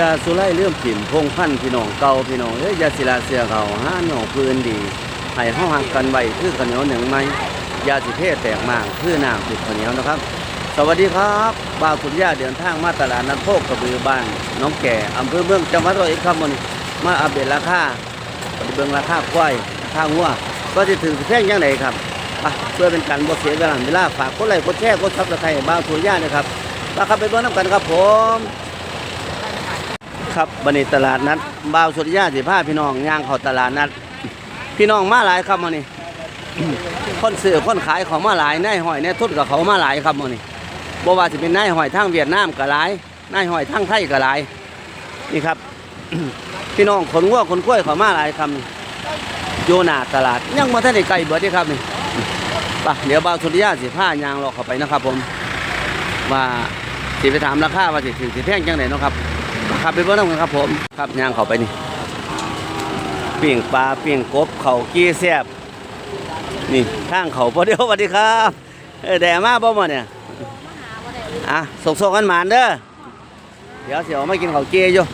ยาสุไลเรื่องผิมพงพันธ์พี่น้องเก่าพี่น้องเอ้ยยาศิลาเสียเขาห้าหน่อพื้นดีให้ห้องหักกันไว้คือข้าวเหนียวหนึ่งไม้ยาสิเทศแตกมากคือน้ำติดข้าวเหนียวนะครับ สวัสดีครับบ่าวคุณย่าเดินทางมาตลาดนัดโคกกระบือบ้านน้องแก่อำเภอเมืองจังหวัดร้อยเอ็ดครับมันมาอัปเดตราคาปฏิเบิงราคาควายราคางัวก็จะถือแท่งยังไงครับเพื่อเป็นการบ่เสียเวลาเวลาฝากกดไลค์กดแชร์กดซับสไครต์บ่าวคุณย่านะครับราคาไปเบิ่งน้ำกันครับผม ครับบันนี้ตลาดนัดบ่าวสุริยาสิพาพี่น้องย่างเขาตลาดนัด พี่น้องมาหลายครับมื้อนี้คนซื้อคนขายเขามาหลายนายหอยนายทุนกับเขามาหลายครับมื้อนี้บว่าสิเป็นนายหอยทางเวียดนามก็หลายนายหอยทางไทยก็หลายนี่ครับ พี่น้องคนงัวคนกล้วยเขามาหลายครับนี่อยู่หน้าตลาดยังบ่ทันได้ไกลเบิดเด้ครับนี่ไปเดี๋ยวบ่าวสุริยาสิพายางเลาเข้าไปนะครับ ผมว่าสิไปถามราคาว่าสิถือสิแพงจังไดเนะครับ ครับไปเบิ่งนำกันครับผมครับย่างเข้าไปนี่ปิ้งปลาปิ้งกบเขากี้แซบนี่ทางเขาพอเดียวสวัสดีครับเออแดดมากบ่มาเนี่ยอะส่งๆกันหมานเด้อเดี๋ยวเสียวมากินเขาเกี้อยู่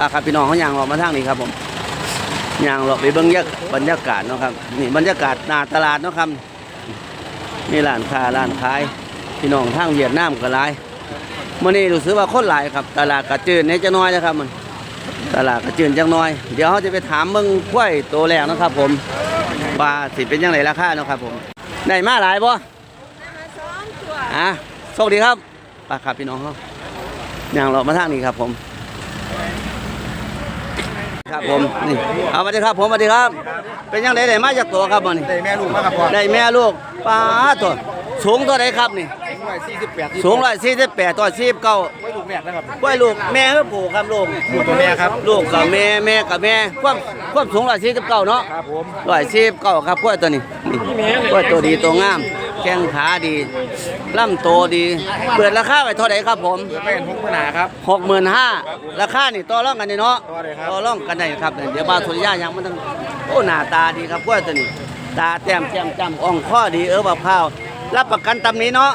อะครับพี่น้องเขาย่างออกมาทางนี้ครับผมย่างเลาะไปเบิ่งยากบรรยากาศเนาะครับนี่บรรยากาศหน้าตลาดเนาะครับนี่ร้านค้าร้านขายพี่น้องทางเวียดนามก็หลาย มื่อนี้รู้สึกว่าคนหลายครับ ตลาดกระจืนเนี่ยจะน้อยนะครับมันตลาดกระจืนจังน้อย เดี๋ยวเขาจะไปถามเมืองกล้วยตัวแรกนะครับ ผมว่าสิเป็นยังไงราคาเนาะครับ ผมได้มาหลายบ่อะโชคดีครับไปครับพี่น้องเขาย่างเรามาทางนี้ครับ ผม ครับผมนี่เอาสวัสดีครับ ผมสวัสดีครับ เป็นยังไงได้มาจากตัวครับมันนี่ได้แม่ลูกมาครับพ่อได้แม่ลูกป้าตัวสูงตัวไหนครับนี่ ร้อยสี่สิบแปดสูงร้อยสี่สิบแปดตัวสี่เก้าไม่ลูกแม่นะครับกล้วยลูกแม่คือปู่ครับลูกลูกตัวแม่ครับลูกกับแม่แม่กับแม่ความความสูงร้อยสี่สิบเก้าเนาะครับผมร้อยสี่สิบเก้าครับกล้วยตัวนี้นี่กล้วยตัวดีตัวงาม แข้งขาดีลำโตดี เปิดราคาไว้เท่าไหร่ครับผมเปิดไม่เห็นพุกขนาครับหกหมื่นห้าราคานี่ต่อรองกันนี่เนาะต่อเลยครับต่อรองกันได้ครับเดี๋ยวบาวสุริยายังมันต้องโอ้หน้าตาดีครับกล้วยตัวนี้ตาแต้มแจ่มจำอ่องข้อดีเออบักพร้าวรับประกันตำหนี้เนาะ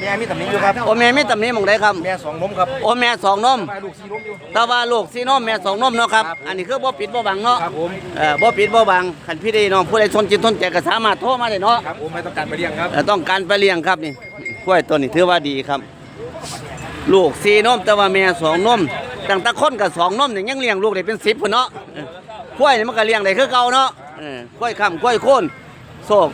แม่มีตำหนิอยู่ครับโอแม่ไม่ตำหนี้หมองได้ครับ แม่สองนมครับโอแม่สองนมแม่ลูกสี่นมอยู่ แต่ว่าลูกซีนมแม่สองนมเนาะครับ ครับอันนี้คือบ่ปิดบ่บังเนาะครับผม เออบ่ปิดบ่บังคันพี่ได้น้องผู้ใดสนจิตสนใจก็สามารถโทรมาได้เนาะครับผมไม่ต้องการไปเลี้ยงครับ เอ่อต้องการไปเลี้ยงครับนี่กล้วยตัวนี้ถือว่าดีครับ ลูกซีนมแต่ว่าแม่สองนมตั้งแต่คนกับสองนมเนี่ยยังเลี้ยงลูกได้เป็นสิบพุ่นเนาะเออกล้วยนี่มันก็เลี้ยงได้คือเก่าเนาะเออกล้วยค่ำกล้วยโคนโศก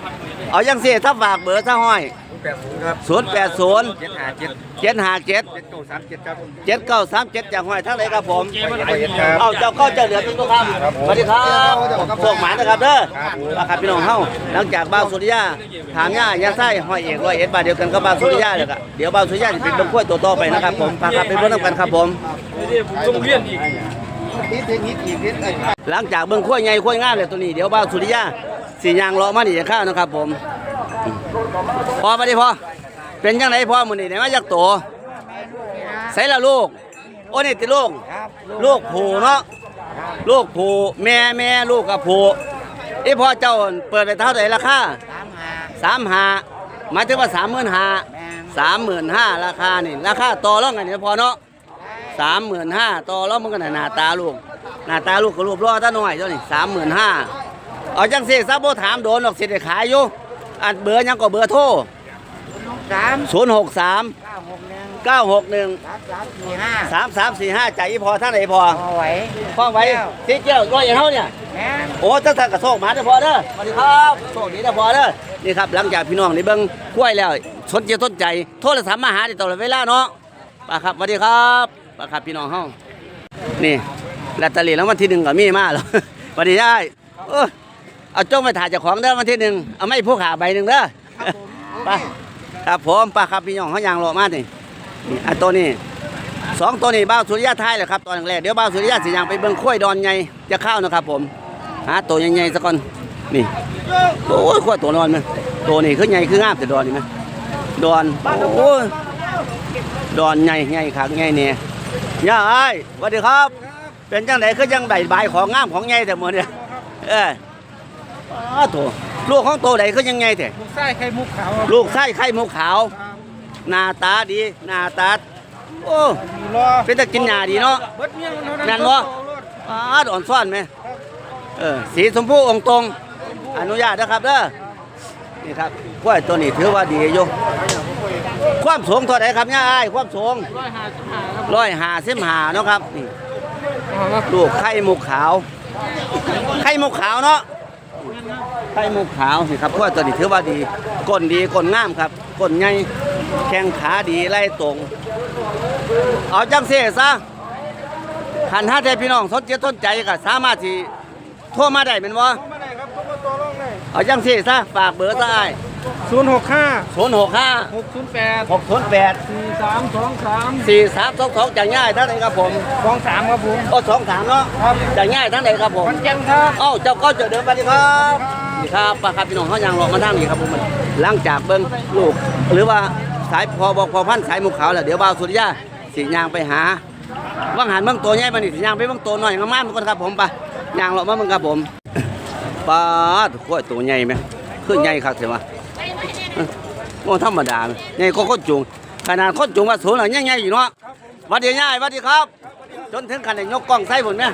เอายังเสียถ้าฝากเบอร์ถ้าห้อย แปดศูนย์ครับ0 8 0เจ็ดห้าเจ็ด7 5 7เจ็ดเก้าสามเจ็ดครับ7 9 3 7จากห้อยทั้งไหนครับผมไปเห็นครับเอาเจ้าเข้าเจ้าเหลือเป็นตัวครับครับผมสวัสดีครับพวกหมายนะครับเด้อครับผมว่าครับพี่น้องเฮาหลังจากบ้าวสุริยาถามย่ายาไส้ห้อยเอกร้อยเอ็ดบาทเดียวกันกับบ้าวสุริยาเลยครับเดี๋ยวบ้าวสุริยาจะเป็นเบิ่งกล้วยตัวต่อไปนะครับผมพาครับไปเบิ่งนำกันครับผมนิดเทคนิคอีกนิดไอ้หลังจากเบิ่งกล้วยใหญ่กล้วยงามเลยตัวนี้เดี๋ยวบ้าวสุริยาสิย่างเลาะมานี่จะข้าวนะครับผม พอไปดิพอเป็นยังไงพ่อมื้อนี้ได้มาจากตัวใส่ละลูก โอ้นี่ติลูกครับลูกผูเนาะลูกผูแม่แม่ลูกกับผูอีพ่อเจ้าเปิดไปเท่าไหร่ราคาสามห้าสามหาหมายถึงว่าสามหมื่นห้าแม่นสามหมื่นห้าราคานี่ราคาต่อรองกันนี่พอเนาะสามหมื่นห้าต่อรองมันกันหน้าตาลูกหน้าตาลูกก็รูปรอตาหน่อยเจ้านี่สามหมื่นห้าเอาจังสิซับโบถามโดนหรอกสิได้ขายอยู่ อันเบอร์ยังก็เบอร์โทรสามศูนย์หกสามเก้าหกหนึ่งเก้าหกหนึ่งสามสามสี่ห้าสามสามสี่ห้าใจอีพอท่านไหนพอเอาไว้ฟ้องไว้ที่เจ้าร้อยอย่างเท่าเนี่ยแม่นโอ้ตั้งแต่กระโชกมาเด้อพอเด้อสวัสดีครับโชคดีเด้อพอเด้อนี่ครับหลังจากพี่น้องได้เบิ่งกล้วยแล้วสนใจสนใจโทรศัพท์มาหาได้ตลอดเวลาเนาะป้าครับสวัสดีครับป้าครับพี่น้องเฮานี่ลอตเตอรี่รางวัลที่หนึ่งก็มีมาแล้วสวัสดีได้เออ เอาจ้องไปถ่ายเจ้าของเด้อวันที่หนึ่งเอาไม่ผู้ขาใบหนึ่งเด้อไปครับผมป้าครับพี่น้องเขายางรอมานี่นี่อันตัวนี้สองตัวนี้บ้าวสุริยะไทยแหละครับตอนแรกเดี๋ยวบ้าวสุริยะสิยางไปเบิ่งกล้วยดอนใหญ่จะเข้านะครับผมหาตัวใหญ่ๆสักก่อนนี่โอ้ยขวดตัวนอนมันตัวนี้คือใหญ่คืองามแต่ดอนนี่ไหมดอนโอ้ยดอนใหญ่ใหญ่คักใหญ่เนี่ยย่าไอ้ายสวัสดีครับ เป็นจังไหนคือจังใดใบายของงามของใหญ่แต่หมดเนี่ยเออ อ้าตัวลูกของตัวใดคือยังไงแต่ลูกไส้ไข่มุกขาวลูกไส้ไข่มุกขาว หน้าตาดี หน้าตา โอ้ รอเป็นตะกินหญ้าดีเนาะ เบิดเมียมันเท่านั้นแม่นบ่อาดอ่อนซ่อนไหมเออ สีชมพูองค์ตรง อนุญาตนะครับเด้อ นี่ครับกล้วยตัวนี้ถือว่าดีอยู่ ความสูงเท่าไหร่ครับย่าอ้ายความสูงร้อยห้าสิบห้าเนาะครับนี่ ลูกไข่มุกขาว ไข่มุกขาวเนาะ ไข่มุกขาวสิครับกล้วตัวนี้ถือว่าดีก้นดีก้นงามครับก้นใหญ่แข้งขาดีไล่ตรง เอาจังเสียซะขันห้าเทพี่น้องสนเจต้นใจก็สามารถที่โทรมาได้เป็นว่า เอาจังสี่ซะฝากเบอร์ซะไอ้ศูนย์หกห้าศูนย์หกห้าหกศูนย์แปดหกศูนย์แปดสี่สามสองสามสี่สามสองสองจากง่ายทั้งไหนครับผมสองสามครับผมโอ้สองสามเนาะครับจากง่ายทั้งไหนครับผมวันแจ้งครับเอ้าเจ้าก็เจะเดินไปดีครับนี่ครับปลาครับพี่น้องเขายางหลอกมาทางนี้ครับผมหลังจากเบิ้งลูก หรือว่าสายพอบอกพอพันธุ์สายมุกขาวแล้วเดี๋ยวบ่าวสุริยาสียางไปหาว่างหันเบิ้งตัวใหญ่มานี่สิยางไปเบิ้งตัวน้อยงามๆทุกคนครับผมไปยางหลอกมาเบิ้งครับผม ปลาขวดตัวใหญ่ไหมคือใหญ่คักใช่ไหมโอ้ธรรมดาใหญ่ก็คนจุงขนาดคนจุงว่าสูงหน่อยใหญ่ๆอยู่เนาะหวัดดีง่ายหวัดดีครับ จนถึงขนาดยกกล้องใส่ผมเนี่ย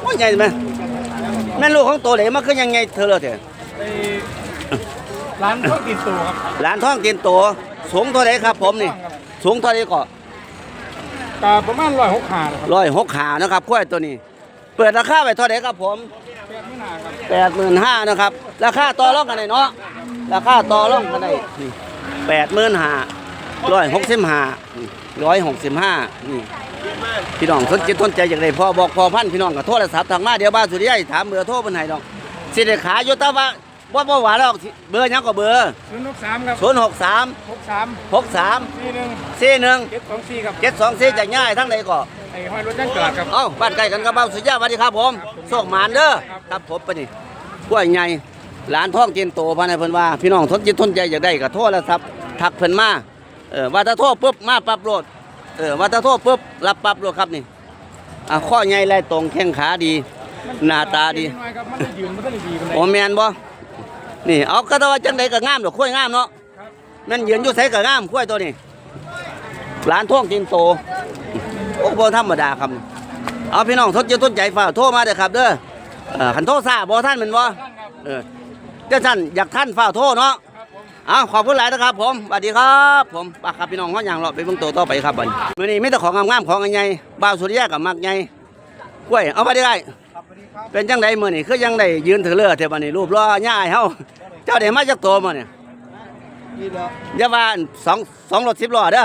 โอ้ยใหญ่ไหมแม่นลูกของตัวเหลมันคือยังไงเธอเลยเถอะร้านข้าวติดตัวครับหลานท้องกินตัวสูงเท่าไหรครับ ผมนี่ สูงเท่าไหรก็กาประมาณร้อยหกขาครับร้อยหกขานะครับขวดตัวนี้ เปิดราคาไปเท่าไหรครับผม แปดไม่นาครับแปดหมื่นห้านะครับ ราคาต่อรองกันได้เนาะราคาต่อรองกันได้นี่แปดหมื่นห้าร้อยหกสิบห้าร้อยหกสิบห้านี่พี่น้องสนจิตสนใจอย่างไรพอบอกพอพันพี่น้องกับโทรศัพท์ทางมาเดี๋ยวบ้านสุริยะถามเบอร์โทรเป็นไห้ดอกสิได้ขายอยู่แต่ว่าว่าบ่หวานหรอกเบอร์หยังก็เบอร์ศูนย์หกสามครับศูนย์หกสามหกสามหกสามสี่หนึ่งสี่หนึ่งเจ็ดสองสี่ครับเจ็ดสองสี่จะง่ายทั้งใดก็ ไอ้ห้อยรถยันเกิดครับ เอ้าบ้านใกล้กันกับบ้านสุริยะสวัสดีครับผมโชคหมานเด้อครับผมปะนี่กล้วยใหญ่หลานท้องกินโตพาในเพิ่นว่า พี่น้องทนจิตทนใจอยากได้ก็โทรแล้วครับทักเพิ่นมาเออว่าถ้าโทรปุ๊บมาปรับโหลดเออว่าถ้าโทรปุ๊บรับปรับโหลดครับนี่อะข้อใหญ่แลตรงแข้งขาดี หน้าตาดีน้อยครับมันจะยืนมันก็ได้ดีมันได้โอแมนบ่นี่เอาก็แต่ว่าจังใดก็งามดอกข้วยงามเนาะแมันยืนอยู่ไสก็งามข้วยตัวนี้หลานท้องกินโต โอ้บ่ธรรมดาครับเอาพี่น้องทดจะต้นใจฝ่าโทรมาเด้อครับเด้อเอ่อคันโทรซาบ่ท่านแม่นบ่เออเจ้าท่านอยากท่านฝ่าโทรเนาะเอาขอบคุณหลายนะครับ ผมสวัสดีครับผมปากครับพี่น้องเฮาอย่างเราไปเบิ่งโตต่อไปครับบันมื้อนี้มีแต่ของงามๆของใหญ่บ่าวสุริยะกับมักใหญ่กล้วยเอาไปได้ครับสวัสดีครับเป็นจังไดมื้อนี้คือยังได้ยืนถือเรือเท่าบัดนี้รูปรอย่ายเฮาเจ้าได้มาจากตัวมื้อนี้นี่แล้วอย่าว่าสองสองรถ10ล้อเด้อ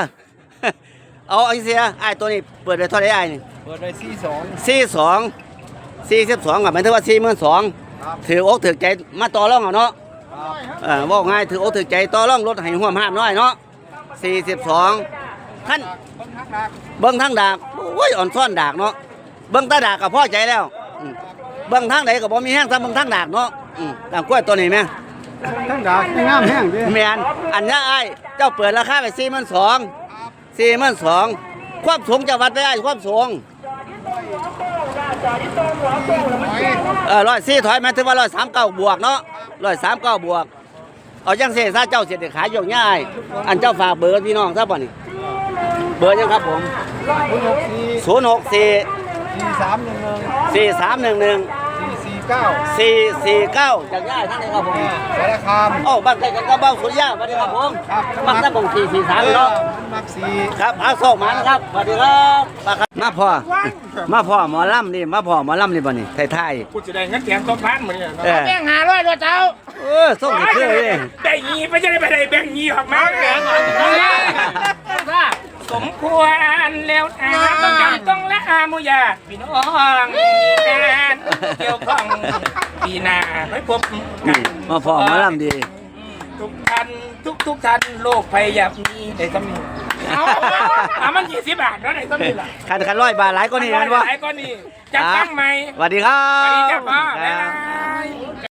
เอาอันเสียอ้ายตัวนี้เปิดไปเท่าไหร่อ้ายนี่เปิดได้สี่สองสี่สองสี่สิบสองกับหมายถึงว่าสี่หมื่นสองครับถืออกถือใจมาต่อรองเอาเนาะครับเออบอกง่ายถืออกถือใจต่อรองรถให้ห่วมห้ามน้อยเนาะสี่สิบสองท่านต้นทักดักเบิ้งทางดากโอ้ยอ่อนซ่อนดากเนาะเบิ้งตาดากก็พอใจแล้วอืมเบิ้งทางไหนก็บ่มีแห้งซ้ำเบิ้งทางดากเนาะอืมตามกล้วยตัวนี้แม่ต้นทักดักงามแห้งดิ แม่นอันนี้ไอ้ายเจ้าเปิดราคาไปสี่หมื่นสอง สี่หมื่นสองความสูงจะวัดไปได้ความสูงเออร้อยสี่ถอยมาถึงว่าร้อยสามเก้าบวกเนาะร้อยสามเก้าบวก เอาจังเสียซาเจ้าเสียดขายอยู่ง่าย อันเจ้าฝากเบอร์พี่น้องทราบป่ะนี่เบอร์ยังครับผมศูนย์หกสี่ศูนย์หกสี่สามหนึ่งหนึ่งสี่สามหนึ่งหนึ่งสี่สี่ เก้าสี่สี่เก้าจากง่ายทั้งนี้ครับผมสารคามโอ้บ้านใกล้กันก็เบ้าสุริยะสวัสดีครับผมครับมักตั้งบงสี่สี่สามเนาะมักสี่ครับเอาโซ่มันครับสวัสดีครับมาครับมาพ่อมาพ่อหมอลำนี่มาพ่อหมอลำนี่บ่นี่ไทยกูจะได้เงินแถมสองพันเหมือนกันๆเออแบ่งหาร้อยตัวเจ้าเออส่งนี่คือเลยได้ยีไปจะได้ไปได้แบ่งยีออกมา สมควรแล้วนะต้องจำต้องละอามุญาติพี่น้องมีงานเกี่ยวข้องปีหน้าไม่พบกันี่น มาพ่อหมอลำดี ทุกท่านทุกทุกท่านโลกภัยยับมีได้สำนีเอาเอามันยี่สิบบาทเนาะได้สำนีล่ะคันคันร้อยบาทหลายก็นี่แมันบ่หลายก็นี่จัดตั้งใหม่สวัสดีครับ สวัสดีจ้าพ่อคบ๊ายรับบาย